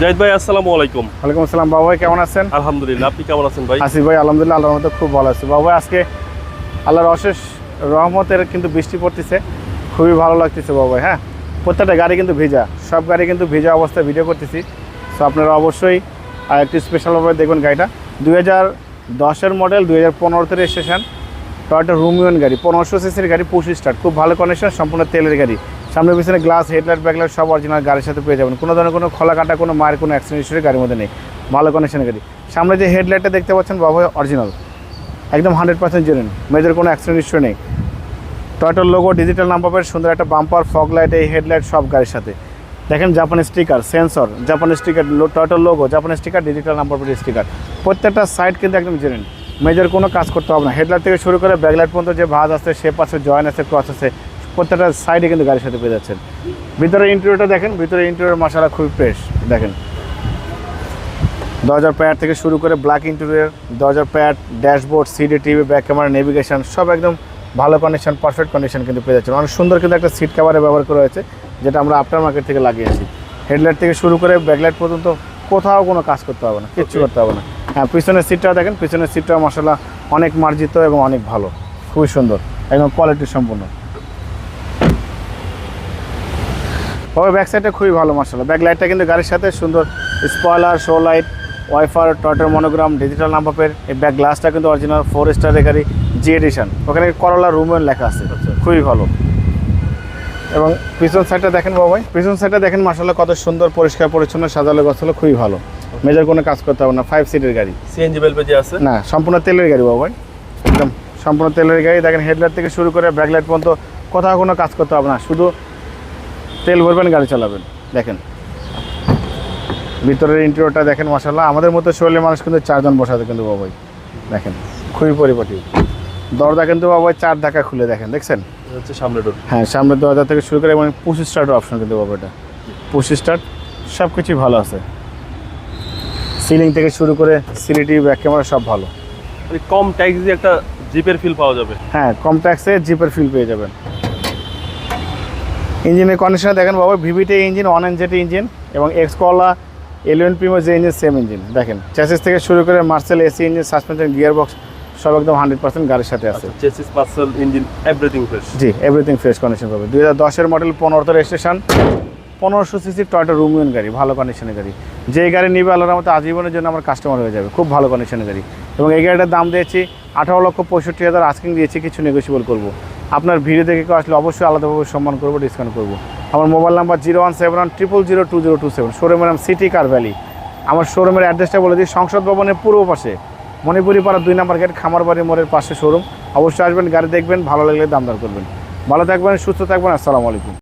জাহিদ ভাই আসসালামু আলাইকুম। ওয়ালাইকুম আসসালাম বাবু ভাই কেমন আছেন? আলহামদুলিল্লাহ আপনি কেমন আছেন ভাই? আসিফ ভাই আলহামদুলিল্লাহ আল্লাহর মতো খুব ভালো আছি। বাবু আজকে আল্লাহর অশেষ রহমতের কিন্তু বৃষ্টি পড়তেছে খুবই ভালো লাগতেছে বাবু হ্যাঁ? প্রত্যেকটা গাড়ি কিন্তু ভেজা সব গাড়ি কিন্তু ভেজা অবস্থায় ভিডিও করতেছি। সো আপনারা অবশ্যই আর একটু স্পেশালভাবে দেখবেন গাড়িটা। দুই হাজার দশের মডেল দুই হাজার পনেরোতে রেজিস্ট্রেশন টয়টা রুমিয়ন গাড়ি পনেরোশো সিসির গাড়ি পঁচিশ স্টার্ট খুব ভালো কন্ডিশন সম্পূর্ণ তেলের গাড়ি। সামনে পিছনে গ্লাস হেডলাইট ব্যাকলাইট সব অরিজিনাল গাড়ির সাথে পেয়ে যাবেন। কোনো ধরনের কোনো খোলা কাটা কোনো মায়ের, কোনো অ্যাক্সিডেন্ট হিস্ট্রি গাড়ির মধ্যে নেই। ভালো কন্ডিশনের গাড়ি। সামনে যে হেডলাইটটা দেখতে পাচ্ছেন বাবা অরিজিনাল একদম হান্ড্রেড পার্সেন্ট জেনুইন মেজর কোনো অ্যাক্সিডেন্ট হিস্ট্রি নেই। টয়টার লোগো ডিজিটাল নাম্বার সুন্দর একটা বাম্পার ফগ লাইট এই হেডলাইট সব গাড়ির সাথে। দেখেন Japan sticker sensor Japan sticker টয়টার logo Japan sticker digital number plate sticker প্রত্যেকটা সাইড কিন্তু একদম জেনুইন মেজর কোনো কাজ করতে হবে না। হেডলাইট থেকে শুরু করে ব্যাকলাইট পর্যন্ত যে ভাজ আছে শেপ আছে জয়েন আছে ক্রস আছে প্রত্যেকটা সাইডে কিন্তু গাড়ির সাথে পেয়ে যাচ্ছেন। ভিতরে ইন্টেরিয়রটা দেখেন ভিতরে ইন্টেরিয়র মশালা খুবই ফ্রেশ দেখেন। দরজার প্যাড থেকে শুরু করে ব্ল্যাক ইন্টেরিয়র দরজার pad dashboard CD TV back camera navigation সব একদম ভালো কন্ডিশন পারফেক্ট কন্ডিশন কিন্তু পেয়ে যাচ্ছেন। অনেক সুন্দর কিন্তু একটা সিট কাভারে ব্যবহার করা হয়েছে যেটা আমরা আফটার মার্কেট থেকে লাগিয়েছি হেডলাইট থেকে শুরু করে ব্যাকলাইট পর্যন্ত কোথাও কোনো কাজ করতে হবে না কিচ্ছু করতে হবে না। হ্যাঁ পিছনের সিটটাও দেখেন পিছনের সিটটাও মশলা অনেক মার্জিত এবং অনেক ভালো খুবই সুন্দর একদম কোয়ালিটি সম্পূর্ণ তবে ব্যাক সাইডটা খুবই ভালো মশলা ব্যাক লাইটটা কিন্তু গাড়ির সাথে সুন্দর স্পয়লার শো লাইট ওয়াইফার টয়টার মনোগ্রাম ডিজিটাল নাম্বারের এই ব্যাক গ্লাসটা কিন্তু অরিজিনাল ফোর স্টারের গাড়ি জি এডিশন ওখানে করলা রুমেন লেখা আছে। খুবই ভালো। এবং পিছন সাইডটা দেখেন বাবা ভাই পিছন সাইডটা দেখেন মাসাল্লাহ কত সুন্দর পরিষ্কার পরিচ্ছন্ন সাজালো গছালো খুবই ভালো। মেজর কোনো কাজ করতে হবে না ফাইভ সিটের গাড়ি। সিএনজি বেল পেজে আছে? না সম্পূর্ণ তেলের গাড়ি বাবা ভাই একদম সম্পূর্ণ তেলের গাড়ি। দেখেন হেডলাইট থেকে শুরু করে ব্যাকলাইট পর্যন্ত কোথাও কোনো কাজ করতে হবে না শুধু তেল ভরবেন গাড়ি চালাবেন। দেখেন। ভিতরের ইন্টেরিয়রটা দেখেন মশাল্লাহ আমাদের মতো শরীরের মানুষ কিন্তু চারজন বসাতে কিন্তু বাবাই। দেখেন খুবই পরিপাটি। দরজা কিন্তু বাবাই চার ধাক্কা খুলে দেখেন দেখছেন? হচ্ছে সামনে ডোর হ্যাঁ সামনের দরজা থেকে শুরু করে এবং পুশ স্টার্টের অপশন কিন্তু বাবা এটা। পুশ স্টার্ট সব কিছুই ভালো আছে। সিলিং থেকে শুরু করে সিলিটি ব্যাক ক্যামেরা সব ভালো। মানে কম ট্যাক্স দিয়ে একটা জিপের ফিল পাওয়া যাবে। হ্যাঁ কম ট্যাক্সে জিপের ফিল পেয়ে যাবেন। ইঞ্জিনের কন্ডিশনে দেখেন বাবা VVT engine one N JT engine এবং এক্সকলা এলিভেন প্রিমো যে ইঞ্জিন সেম ইঞ্জিন দেখেন চ্যাসিস থেকে শুরু করে Marcel AC engine suspension gear box সব একদম হান্ড্রেড পার্সেন্ট গাড়ির সাথে আছে। Chassis parcel engine everything fresh জি এভরিথিং ফ্রেশ কন্ডিশন পাবে। দুই হাজার দশের মডেল পনেরোতে রেজিস্ট্রেশন পনেরোশো সিসির টয়টা রুমিয়ন গাড়ি ভালো কন্ডিশনের গাড়ি। যে গাড়ি নিবে আল্লাহর মতো আজীবনের জন্য আমার কাস্টমার হয়ে যাবে খুব ভালো কন্ডিশনের গাড়ি। এবং এই গাড়িটার দাম দিয়েছি আঠারো লক্ষ পঁয়ষট্টি হাজার আস্কিং দিয়েছি কিছু নেগোসিয়েবল করব। আপনার ভিডিও দেখে কেউ আসলে অবশ্যই আলাদাভাবে সম্মান করব ডিসকাউন্ট করব। আমার mobile number zero one seven one triple zero two zero two seven শোরুমের নাম সিটি কার ভ্যালি আমার শোরুমের অ্যাড্রেসটা বলে দিই, সংসদ ভবনের পূর্ব পাশে। মণিপুরি পাড়া দুই নম্বর গেট, খামারবাড়ি মোড়ের পাশে শোরুম অবশ্যই আসবেন, গাড়ি দেখবেন, ভালো লাগলে দামদার করবেন। ভালো থাকবেন, সুস্থ থাকবেন, আসসালামু আলাইকুম।